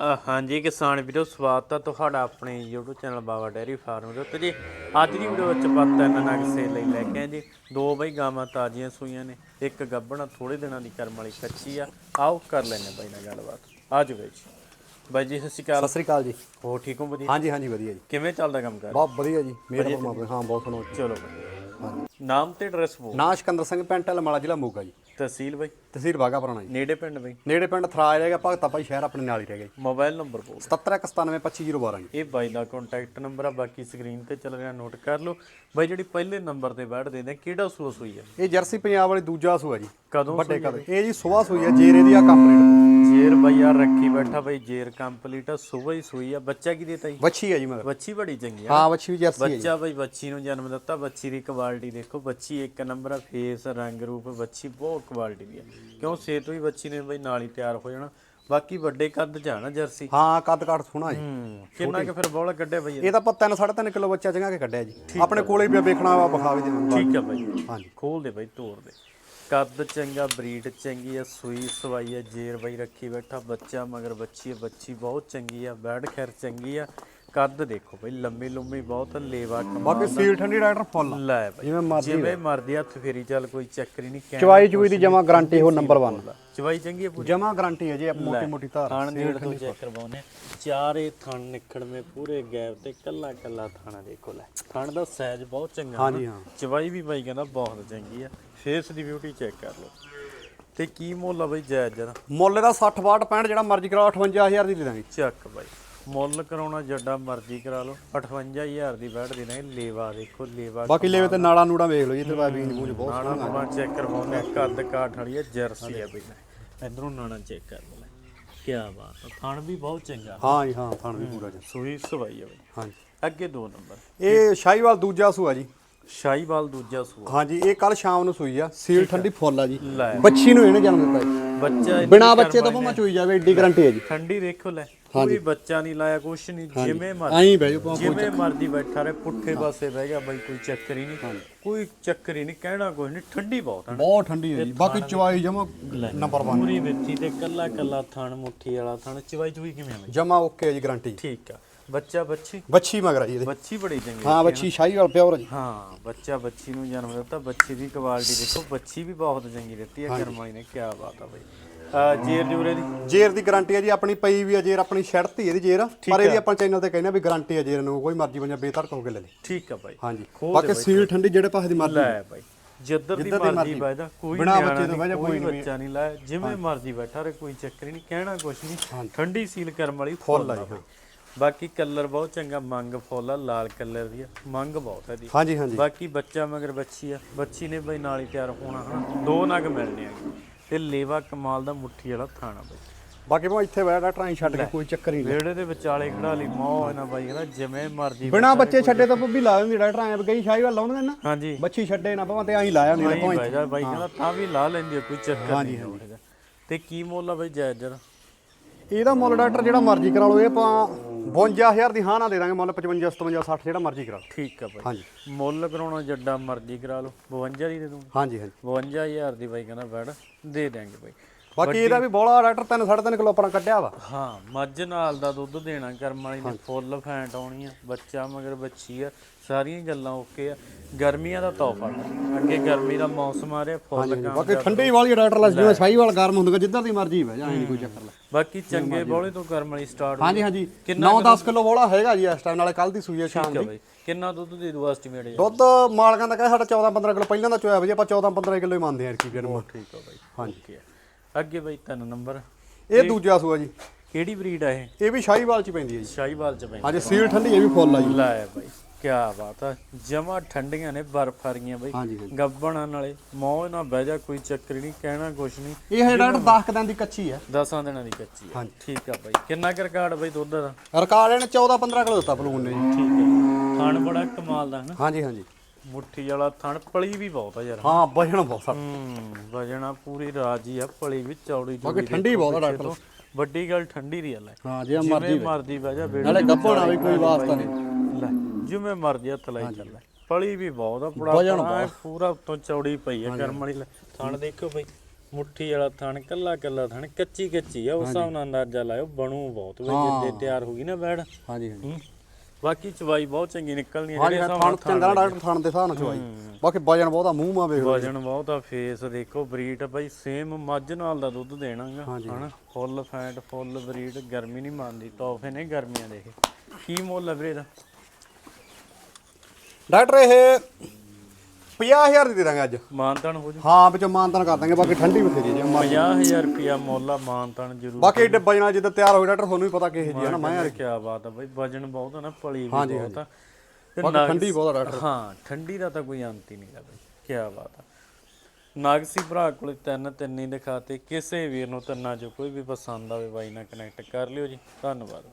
ਹਾਂਜੀ ਕਿਸਾਨ ਵੀਰੋ ਸਵਾਗਤ ਹੈ ਤੁਹਾਡਾ ਆਪਣੇ YouTube channel Baba dairy farm ਦੇ ਉੱਤੇ ਜੀ। ਅੱਜ ਦੀ ਵੀਡੀਓ ਵਿੱਚ ਆਪਾਂ ਤਿੰਨ ਨਗ ਸੇਲ ਲਈ ਲੈ ਕੇ ਆਏ ਜੀ। ਦੋ ਬਈ ਗਾਵਾਂ ਤਾਜ਼ੀਆਂ ਸੂਈਆਂ ਨੇ ਇੱਕ ਗੱਭਣ ਥੋੜੇ ਦਿਨਾਂ ਦੀ ਕਰਮ ਵਾਲੀ ਕੱਚੀ ਆ। ਆਓ ਕਰ ਲੈਣੇ ਬਾਈ ਨਾਲ ਗੱਲਬਾਤ। ਆ ਜਾਓ ਜੀ। ਬਾਈ ਜੀ ਸਤਿ ਸ਼੍ਰੀ ਅਕਾਲ। ਸਤਿ ਸ੍ਰੀ ਅਕਾਲ ਜੀ। ਹੋ ਠੀਕ ਹੋ ਵਧੀਆ? ਹਾਂਜੀ ਹਾਂਜੀ ਵਧੀਆ ਜੀ। ਕਿਵੇਂ ਚੱਲਦਾ ਕੰਮ ਕਰ ਬਹੁਤ ਵਧੀਆ ਜੀ। ਮੇਰਾ ਪਰਮਾਤਮਾ ਹਾਂ ਬਹੁਤ ਸੁਣੋ ਚਲੋ ਬਾਈ। ਨਾਮ ਤੇ ਐਡਰੈਸ ਬੋਲ। ਨਾਂ ਸਿਕੰਦਰ ਸਿੰਘ ਪਿੰਡ ਲਮਾਲਾ ਜ਼ਿਲ੍ਹਾ ਮੋਗਾ ਜੀ। ਤਹਿਸੀਲ ਬਾਈ? ਤਹਿਸੀਲ ਬਾਗਾ ਪੁਰਾਣਾ ਜੀ। ਨੇੜੇ ਪਿੰਡ ਬਾਈ? ਨੇੜੇ ਪਿੰਡ ਥਰਾਜ ਰਹਿ ਗਿਆ ਭਗਤਾ ਭਾਈ ਸ਼ਹਿਰ ਆਪਣੇ ਨਾਲ ਹੀ ਰਹਿ ਗਿਆ ਜੀ। ਮੋਬਾਈਲ ਨੰਬਰ ਬੋਲ। 77972512 ਜੀ। ਇਹ ਬਾਈ ਦਾ ਕੰਟੈਕਟ ਨੰਬਰ ਆ ਬਾਕੀ ਸਕਰੀਨ ਤੇ ਚੱਲ ਰਿਹਾ ਨੋਟ ਕਰ ਲਓ। ਬਾਈ ਜਿਹੜੀ ਪਹਿਲੇ ਨੰਬਰ ਤੇ ਬੈਠ ਦੇ ਨੇ ਕਿਹੜਾ ਸੂਸ ਹੋਈ ਆ? ਇਹ ਜਰਸੀ ਪੰਜਾਬ ਵਾਲੀ ਦੂਜਾ ਸੂਆ ਜੀ। ਕਦੋਂ ਵੱਡੇ ਕਦ ਇਹ ਜੀ ਸਵੇਰ ਸੂਈ ਆ ਜੇਰੇ ਦੀ ਆ ਕੰਪਲੀਟ। ਜੇਰ ਬਈਆ ਰੱਖੀ ਬੈਠਾ ਬਈ ਜੇਰ ਕੰਪਲੀਟ ਆ ਸੁਬਹ ਹੀ ਸੂਈ ਆ। ਬੱਚਾ ਕੀ ਦੇਤਾ ਜੀ? ਵੱਛੀ ਆ ਜੀ ਮਗਰ ਬੱਚੀ ਬੜੀ ਚੰਗੀ ਆ। ਹਾਂ ਵੱਛੀ ਵੀ ਜਰਸੀ ਹੈ ਜੀ। ਬੱਚਾ ਬਈ ਬੱਚੀ ਨੂੰ ਜਨਮ ਦਿੱਤਾ ਬੱਚੀ ਦੀ ਕੁਆਲਿਟੀ ਦੇਖੋ ਬੱਚੀ ਇੱਕ ਨੰਬਰ ਆ ਫੇਸ ਰੰਗ ਰੂਪ ਬੱਚੀ ਬਹੁਤ ਕੁਆਲਿਟੀ ਦੀ ਆ। ਕਿਉਂ? ਸੇਤ ਵੀ ਬੱਚੀ ਨੇ ਬਈ ਨਾਲ ਹੀ ਤਿਆਰ ਹੋ ਜਾਣਾ। ਬਾਕੀ ਵੱਡੇ ਕੱਦ ਆ ਨਾ ਜਰਸੀ। ਹਾਂ ਕੱਦ ਕਾਠ ਸੋਹਣਾ ਜੀ। ਹੂੰ ਕਿੰਨਾ ਕਿ ਫਿਰ ਬੋਲਾ ਕੱਢਿਆ ਬਈ ਇਹ ਤਾਂ ਆਪਾਂ 3 3.5 ਕਿਲੋ ਬੱਚਾ ਚੰਗਾ ਕੇ ਕੱਢਿਆ ਜੀ। ਆਪਣੇ ਕੋਲੇ ਵੀ ਵੇਖਣਾ ਵਾ ਵਿਖਾ ਵੀ ਦੇਣਾ ਠੀਕ ਆ ਬਾਈ। ਹਾਂਜੀ। ਖੋਲ ਦੇ ਬਾਈ ਤੋੜ ਦੇ ਕੱਦ ਚੰਗਾ, ਬਰੀਡ ਚੰਗੀ ਆ, ਸੂਈ ਸਵਾਈ ਆ, ਜੇਰ ਬਾਈ ਰੱਖੀ ਬੈਠਾ, ਬੱਚਾ ਮਗਰ ਬੱਚੀ ਆ, ਬੱਚੀ ਬਹੁਤ ਚੰਗੀ ਆ ਬੈਡ ਖੈਰ ਚੰਗੀ ਆ। ਕੱਦ ਦੇਖੋ ਬਾਈ ਲੰਮੀ ਲੰਮੀ ਬਹੁਤ ਲੇਵਾ ਕਮਾਲ ਬਾਕੀ ਸੀਲ ਠੰਡੀ ਡਾਕਟਰ ਫੁੱਲ ਲੈ ਬਾਈ ਜਿਵੇਂ ਮਰਜ਼ੀ ਜਿਵੇਂ ਮਰਦੀ ਹੱਥ ਫੇਰੀ ਚੱਲ ਕੋਈ ਚੱਕਰ ਹੀ ਨਹੀਂ ਕਹਿਣਾ ਚਵਾਈ ਚੁਈ ਦੀ ਜਮਾ ਗਾਰੰਟੀ ਹੋ ਨੰਬਰ 1 ਚਵਾਈ ਚੰਗੀ ਆ ਪੂਰੀ? ਜਮਾ ਗਾਰੰਟੀ ਹੈ ਜੀ ਮੋਟੀ ਮੋਟੀ ਧਾਰ। ਥਾਣ ਨੇੜ ਤੋਂ ਚੈੱਕ ਕਰਵਾਉਨੇ ਚਾਰੇ ਥਣ ਨਿਕੜਵੇਂ ਪੂਰੇ ਗੈਪ ਤੇ ਕੱਲਾ ਕੱਲਾ ਥਾਣਾ ਦੇਖੋ ਲੈ। ਥਣ ਦਾ ਸਾਈਜ਼ ਬਹੁਤ ਚੰਗਾ। ਹਾਂਜੀ ਹਾਂ। ਚਵਾਈ ਵੀ ਬਾਈ ਕਹਿੰਦਾ ਬਹੁਤ ਚੰਗੀ ਆ। ਫੇਸ ਦੀ ਬਿਊਟੀ ਚੈੱਕ ਕਰ ਲਓ। ਤੇ ਕੀ ਮੁੱਲ ਆ ਬਾਈ ਜਾਇਜ਼ ਜਰਾ ਮੁੱਲ ਦਾ 60 ਵਾਟ 65 ਜਿਹੜਾ ਮਰਜ਼ੀ ਕਰਾਓ 58000 ਦੀ ਦੇ ਦਾਂਗੇ। ਚੱਕ ਬਾਈ। ਮੁੱਲ ਕਰਾਉਣਾ ਜੱਡਾ ਮਰਜ਼ੀ ਕਰਾ ਲਓ 58000 ਦੀ ਬੈਠ ਦੇ ਦਾਂਗੇ ਲੇਵਾ ਦੇਖੋ ਲੇਵਾ ਬਾਕੀ ਲੈਵੇ ਤੇ ਨਾੜਾ ਨੂੜਾ ਵੇਖ ਲਓ ਜੀ ਇੱਧਰ ਬਾਈ ਬੀਨ ਬੂਜ ਬਹੁਤ ਨਾਣਾ ਨਾਣਾ ਚੈੱਕ ਕਰਵਾਉਨੇ ਆ, ਕੱਦ ਕਾਠ ਵਾਲੀ ਆ ਜਰਸੀ ਆ ਬਈ। ਇਧਰੋਂ ਨਾਣਾ ਚੈੱਕ ਕਰ ਲਓ। ਕੀ ਬਾਤ ਆ ਥਣ ਵੀ ਬਹੁਤ ਚੰਗਾ। ਹਾਂ ਜੀ ਹਾਂ ਥਣ ਵੀ ਪੂਰਾ ਜੀ ਸੂਈ ਸਵਾਈ ਆ ਬਈ। ਹਾਂਜੀ ਅੱਗੇ ਦੋ ਨੰਬਰ। ਇਹ ਸ਼ਾਹੀਵਾਲ ਦੂਜਾ ਸੂਆ ਜੀ। ਸ਼ਾਹੀਵਾਲ ਦੂਜਾ ਸੂਆ। ਹਾਂਜੀ ਇਹ ਕੱਲ ਸ਼ਾਮ ਨੂੰ ਸੂਈ ਆ ਸੀਲ ਠੰਡੀ ਫੁੱਲ ਆ ਜੀ। ਲੈ। ਬੱਚੀ ਨੂੰ ਇਹਨੇ ਜਨਮ ਦਿੱਤਾ ਜੀ। ਬੱਚਾ ਬਿਨਾ ਬੱਚੇ ਤੋਂ ਭਾਵੇਂ ਚੋਈ ਜਾਵੇ ਏਡੀ ਗਾਰੰਟੀ ਹੈ ਜੀ। ਠੰਡੀ ਦੇਖੋ ਲੈ। ਕੋਈ ਬੱਚਾ ਨਹੀਂ ਲਾਇਆ ਕੁਛ ਨਹੀਂ ਜਿਵੇਂ ਮਰਜ਼ੀ। ਐਂ ਬਹਿ ਜਾਓ ਜਿਵੇਂ ਮਰਜ਼ੀ ਬੈਠਾ ਰਹੇ ਪੁੱਠੇ ਪਾਸੇ ਬਹਿ ਗਿਆ ਬਈ ਕੋਈ ਚੱਕਰ ਹੀ ਨਹੀਂ। ਕੋਈ ਚੱਕਰ ਹੀ ਨਹੀਂ ਕਹਿਣਾ ਕੋਈ ਨਹੀਂ ਠੰਡੀ ਬਹੁਤ ਹੈ ਬਹੁਤ ਠੰਡੀ ਹੈ ਜੀ। ਬਾਕੀ ਚਵਾਈ ਜਮਾ ਨੰਬਰ 1 ਪੂਰੀ ਵਿੱਥੀ ਤੇ ਕੱਲਾ ਕੱਲਾ ਥਣ ਮੁੱਠੀ ਵਾਲਾ ਥਣ। ਚਵਾਈ ਚੂਈ ਕਿਵੇਂ ਆ ਬਈ? ਜਮਾ ਓਕੇ ਹੈ ਜੀ ਗਾਰੰਟੀ ਠੀਕ ਆ। ਬੱਚਾ ਬੱਚੀ? ਬੱਚੀ ਮਗਰ ਜੀ ਇਹਦੇ। ਬੱਚੀ ਬੜੀ ਚੰਗੀ ਹਾਂ ਬੱਚੀ ਸ਼ਾਹੀਵਾਲ ਪਿਓਰ ਜੀ। ਹਾਂ ਬੱਚਾ ਬੱਚੀ ਨੂੰ ਜਨਮ ਦਿੱਤਾ ਬੱਚੀ ਦੀ ਕੁਆਲਿਟੀ ਦੇਖੋ ਬੱਚੀ ਵੀ ਬਹੁਤ ਚੰਗੀ ਦਿੱਤੀ ਹੈ ਕਰਮਾਈ ਨੇ ਕੀ ਬਾਤ ਆ ਬਈ। ਜੇਰ ਜੂਰੇ ਦੀ ਜੇਰ ਦੀ ਗਾਰੰਟੀ ਹੈ ਜੀ ਆਪਣੀ ਪਈ ਵੀ ਹੈ ਜੇਰ ਆਪਣੀ ਸ਼ਰਤ ਹੀ ਇਹਦੀ ਜੇਰ। ਪਰ ਇਹਦੀ ਆਪਾਂ ਚੈਨਲ ਤੇ ਕਹਿੰਦੇ ਵੀ ਗਾਰੰਟੀ ਹੈ ਜੇਰ ਨੂੰ ਕੋਈ ਮਰਜ਼ੀ ਬੰਦਾ ਬੇਤਰਕ ਹੋ ਕੇ ਲੈ ਲੇ। ਠੀਕ ਆ ਬਾਈ। ਹਾਂਜੀ। ਬਾਕੀ ਸੀਲ ਠੰਡੀ ਜਿਹੜੇ ਪਾਸੇ ਦੀ ਮਰਜ਼ੀ ਲੈ ਬਾਈ। ਜਿੱਧਰ ਦੀ ਮਰਜ਼ੀ ਬੈਠਾ ਕੋਈ ਬਿਨਾਂ ਬੱਚੇ ਤੋਂ ਨਹੀਂ, ਕੋਈ। ਬੱਚਾ ਨਹੀਂ ਲਾਇਆ ਜਿਵੇਂ ਮਰਜ਼ੀ ਬੈਠਾ ਰਹੇ ਕੋਈ ਚੱਕਰ ਨਹੀਂ ਕਹਿਣਾ ਕੁਛ ਨਹੀਂ। ਠੰਡੀ ਸੀਲ ਕਰਮ ਵਾਲੀ ਫੁੱਲ ਆ ਬਾਈ। ਬਾਕੀ ਕਲਰ ਬਹੁਤ ਚੰਗਾ ਮੰਗ ਫੁੱਲ ਆ ਲਾਲ ਕਲਰ ਦੀ ਆ। ਮੰਗ ਬਹੁਤ ਹੈ ਦੀ ਹਾਂਜੀ ਹਾਂਜੀ। ਬਾਕੀ ਬੱਚਾ ਮਗਰ ਬੱਚੀ ਆ। ਬੱਚੀ ਨੇ ਬਈ ਨਾਲ ਹੀ ਤਿਆਰ ਹੋਣਾ ਹਨਾ। ਦੋ ਨਗ ਮਿਲਣੇ ਆ। ਤੇ ਲੇਵਾ ਕਮਾਲ ਦਾ ਮੁੱਠੀ ਵਾਲਾ ਥਾਣਾ ਬਈ। ਬਾਕੀ ਭਾਵੇਂ ਇੱਥੇ ਬੈਠਾ ਡਾਕਟਰਾਂ ਹੀ ਛੱਡ ਕੇ ਕੋਈ ਚੱਕਰ ਹੀ ਨਹੀਂ। ਵਿਹੜੇ ਦੇ ਵਿਚਾਲੇ ਖੜਾ ਲਈ ਮੋਹ ਇਹਨਾਂ ਬਾਈ ਕਹਿੰਦਾ ਜਿਵੇਂ ਮਰਜ਼ੀ ਬਿਨਾ ਬੱਚੇ ਛੱਡੇ ਤਾਂ ਵੀ ਲਾ ਦਿੰਦੀ ਡਾਕਟਰ ਐ ਗਈ ਸ਼ਾਹੀਵਾਲ ਲਾਉਂਦੇ ਨਾ ਹਾਂਜੀ। ਬੱਚੀ ਛੱਡੇ ਨਾ ਭਾਵੇਂ ਤੇ ਐਂ ਲਾਇਆ ਨਹੀਂ ਬਾਈ ਬਾਈ ਦਾ ਬਾਈ ਕਹਿੰਦਾ ਤਾਂ ਵੀ ਲਾ ਲੈਂਦੀ ਆ ਕੋਈ ਚੱਕਰ ਨਹੀਂ ਹੈਗਾ ਤੇ ਕੀ ਮੁੱਲ ਆ ਬਾਈ ਜਾਇਜ਼ ਜਰਾ? ਇਹਦਾ ਮੁੱਲ ਡਾਕਟਰ ਜਿਹੜਾ ਮਰਜ਼ੀ ਕਰਾ ਲਓ ਇਹ ਆਪਾਂ 52000 ਦੀ ਹਾਂ ਨਾ ਦੇ ਦਾਂਗੇ ਮੁੱਲ 55 57 60 ਜਿਹੜਾ ਮਰਜ਼ੀ ਕਰਾ ਲਓ। ਠੀਕ ਆ ਬਾਈ ਹਾਂਜੀ। ਮੁੱਲ ਕਰਾਉਣਾ ਜੱਡਾ ਮਰਜ਼ੀ ਕਰਾ ਲਓ 52 ਦੀ ਦੇ ਦੂੰ। ਹਾਂਜੀ ਹਾਂਜੀ। 52000 ਦੀ ਬਾਈ ਕਹਿੰਦਾ ਬੈਡ ਦੇ ਦਿਆਂਗੇ ਬਾਈ। ਬਾਕੀ ਇਹਦਾ ਵੀ ਬੋਲਾ ਡਾਕਟਰ 3 3.5 ਕਿਲੋ ਆਪਣਾ ਕੱਢਿਆ ਵਾ। ਹਾਂ ਮੱਝ ਨਾਲ ਦਾ ਦੁੱਧ ਦੇਣਾ ਕਰਮ ਵਾਲੀ ਨੇ ਫੁੱਲ ਫੈਂਟ ਆਉਣੀ ਆ ਬੱਚਾ ਮਗਰ ਬੱਚੀ ਆ ਸਾਰੀਆਂ ਗੱਲਾਂ ਓਕੇ ਆ। ਗਰਮੀਆਂ ਦਾ ਤੋਹਫਾ। ਅੱਗੇ ਗਰਮੀ ਦਾ ਮੌਸਮ ਆ ਰਿਹਾ ਫੁੱਲ ਕੰਮ ਬਾਕੀ ਠੰਡੀ ਵਾਲੀ ਡਾਕਟਰ ਲੱਗ ਜਿਵੇਂ ਸ਼ਾਹੀਵਾਲ ਗਰਮ ਹੁੰਦਾ ਜਿੱਦਾਂ ਦੀ ਮਰਜ਼ੀ ਬਹਿ ਜਾ ਐਂ ਕੋਈ ਚੱਕਰ ਲੈ। ਬਾਕੀ ਚੰਗੇ ਬੋਲੇ ਤੋਂ ਕਰਮ ਵਾਲੀ ਸਟਾਰਟ ਹਾਂਜੀ ਹਾਂਜੀ। 9-10 ਕਿਲੋ ਬੋਲਾ ਹੈਗਾ ਜੀ ਇਸ ਟਾਈਮ ਨਾਲੇ ਕੱਲ ਦੀ ਸੂਈ ਹੈ ਸ਼ਾਮ ਦੀ। ਕਿੰਨਾ ਦੁੱਧ ਦੇ ਦੂ ਐਸਟੀਮੇਟ ਜੀ ਦੁੱਧ ਮਾਲਕਾਂ ਦਾ ਕਹੇ ਸਾਡਾ 14-15 ਕਿਲੋ ਪਹਿਲਾਂ ਦਾ ਚੋਇਆ ਵਜੇ ਆਪਾਂ 14-15 ਕਿਲੋ ਹੀ ਮੰਨਦੇ ਆ ਕੀ ਗਰਮ ਠੀਕ ਆ ਬਾਈ ਹਾਂਜੀ। ਅੱਗੇ ਬਾਈ ਤਿੰਨ ਨੰਬਰ। ਇਹ ਦੂਜਾ ਸੂਆ ਜੀ। ਕਿਹੜੀ ਬਰੀਡ ਆ ਇਹ? ਇਹ ਵੀ ਸ਼ਾਹੀਵਾਲ ਚ ਹੀ ਪੈਂਦੀ ਹੈ ਜੀ। ਸ਼ਾਹੀਵਾਲ ਚ ਬਾਈ ਹਾਂਜੀ ਸੀਲ ਠੰਡੀ ਇਹ ਵੀ ਫੁੱਲ ਆ ਜੀ। ਲੈ ਬਾਈ। ਕੀ ਬਾਤ ਆ। ਜਮਾ ਠੰਡੀਆਂ ਨੇ ਬਰਫ ਵਰਗੀਆਂ ਬਾਈ। ਹਾਂਜੀ ਹਾਂਜੀ। ਗੱਬਣਾ ਨਾਲੇ ਮੌਜ ਨਾਲ ਬਹਿ ਜਾ ਕੋਈ ਚੱਕਰ ਹੀ ਨਹੀਂ ਕਹਿਣਾ ਕੁਛ ਨਹੀਂ। ਇਹ ਹੈ ਡਾਕਟਰ 10 ਦਿਨ ਦੀ ਕੱਚੀ ਹੈ ਦਸਾਂ ਦਿਨਾਂ ਦੀ ਕੱਚੀ ਆ। ਹਾਂਜੀ। ਠੀਕ ਆ ਬਾਈ। ਕਿੰਨਾ ਕੁ ਰਿਕਾਰਡ ਬਾਈ ਦੁੱਧ ਦਾ? ਰਿਕਾਰਡ ਇਹਨੇ 14-15 ਕਿਲੋ ਦਿੱਤਾ ਬਲੂਨ ਨੇ ਜੀ। ਠੀਕ ਹੈ ਥਣ ਬੜਾ ਕਮਾਲ ਦਾ ਹਨਾ? ਹਾਂਜੀ ਹਾਂਜੀ। ਮੁੱਠੀ ਵਾਲਾ ਥਣ ਪਲੀ ਵੀ ਬਹੁਤ ਆ ਯਾਰ। ਹਾਂ ਵਜਣ ਬਹੁਤ ਸਾ ਹੂੰ ਵਜਣਾ ਪੂਰੀ ਰਾਜੀ ਆ ਪਲੀ ਵੀ ਚੌੜੀ ਬਾਕੀ ਠੰਡੀ ਬਹੁਤ ਆ ਡਾਕਟਰ। ਵੱਡੀ ਗੱਲ ਠੰਡੀ ਦੀ ਆ ਲੈ। ਹਾਂ ਜੇ ਜਿਵੇਂ ਮਰਦੀ ਬਹਿ ਜਾ ਬੇੜੇ ਨਾਲੇ ਗੱਭਣ ਵੀ ਕੋਈ ਵਾਸਤਾ ਨਹੀਂ। ਜਿਵੇਂ ਮਰਜ਼ੀ ਹੱਥ ਲਾਈ ਚੱਲ। ਪਲੀ ਵੀ ਬਹੁਤ ਆ ਪੜਾ ਵਜਨ ਪੜਾ ਪੂਰਾ ਉੱਤੋਂ ਚੌੜੀ ਪਈ ਆ ਕਰਮ ਵਾਲੀ ਲੈ। ਥਣ ਦੇਖੋ ਬਈ ਮੁੱਠੀ ਵਾਲਾ ਥਣ ਕੱਲਾ ਕੱਲਾ ਥਣ ਕੱਚੀ ਕੱਚੀ ਆ ਉਸ ਹਿਸਾਬ ਨਾਲ ਅੰਦਾਜ਼ਾ ਲਾਇਓ ਬਣੂ ਬਹੁਤ ਬਈ ਜਿੱਦੇ ਤਿਆਰ ਹੋ ਗਈ ਨਾ ਬੈੜ। ਹਾਂਜੀ ਹਾਂਜੀ। ਹੂੰ। ਬਾਕੀ ਚਵਾਈ ਬਹੁਤ ਚੰਗੀ ਨਿਕਲਣੀ ਹੈ ਹਾਂਜੀ ਹਿਸਾਬ ਥਣ ਨਾਲ ਚੰਗਾ ਡਾਕਟਰ ਥਣ ਦੇ ਹਿਸਾਬ ਨਾਲ ਚਵਾਈ। ਬਾਕੀ ਵਜਨ ਬਹੁਤਾ ਮੂੰਹ ਮਾ ਵੇਖ ਲਓ। ਵਜਨ ਬਹੁਤ ਆ ਫੇਸ ਦੇਖੋ ਬਰੀਡ ਬਈ ਸੇਮ ਮੱਝ ਨਾਲ ਦਾ ਦੁੱਧ ਦੇਣਾਗਾ ਹਨਾ? ਫੁੱਲ ਫੈਟ ਫੁੱਲ ਬਰੀਡ ਗਰਮੀ ਨਹੀਂ ਮੰਨਦੀ ਤੋਹਫੇ ਨੇ ਗਰਮੀਆਂ ਦੇ ਇਹ। ਕੀ ਮੁੱਲ ਵੀਰੇ ਦਾ ਡਾਕਟਰ ਇਹ 50000 ਦੀ ਦੇ ਦਾਂਗੇ ਅੱਜ। ਮਾਨਤਨ ਹੋ ਜੂ ਹਾਂ ਵਿੱਚੋਂ ਮਾਨਤਨ ਕਰ ਦਾਂਗੇ ਬਾਕੀ ਠੰਡੀ ਬਥੇਰੀ ਜੇ ਮਰ- 50000 ਰੁਪਿਆ ਮੁੱਲ ਆ ਮਾਨਤਨ ਜ਼ਰੂਰ ਬਾਕੀ ਏਡੇ ਵਜਣਾ ਜਿੱਦਾਂ ਤਿਆਰ ਹੋ ਗਿਆ ਡਾਕਟਰ ਤੁਹਾਨੂੰ ਵੀ ਪਤਾ ਕਿਹੇ ਜੀ ਹੈ ਨਾ ਮੈਂ ਕੀ ਬਾਤ ਆ ਬਈ ਵਜਨ ਬਹੁਤ ਆ ਨਾ ਪਲੀ ਵੀ ਬਹੁਤ ਆ। ਤੇ ਬਾਕੀ ਠੰਡੀ ਬਹੁਤ ਆ ਡਾਕਟਰ। ਹਾਂ ਠੰਡੀ ਦਾ ਤਾਂ ਕੋਈ ਅੰਤ ਹੀ ਨਹੀਂਗਾ ਬਈ ਕੀ ਬਾਤ ਆ। ਨਾਗਸੀ ਭਰਾ ਕੋਲ ਤਿੰਨ ਤਿੰਨ ਹੀ ਦਿਖਾਤੇ ਕਿਸੇ ਵੀਰ ਨੂੰ ਤਿੰਨਾਂ ਚੋਂ ਕੋਈ ਵੀ ਪਸੰਦ ਆਵੇ ਬਾਈ ਨਾਲ ਕਨੈਕਟ ਕਰ ਲਿਓ ਜੀ। ਧੰਨਵਾਦ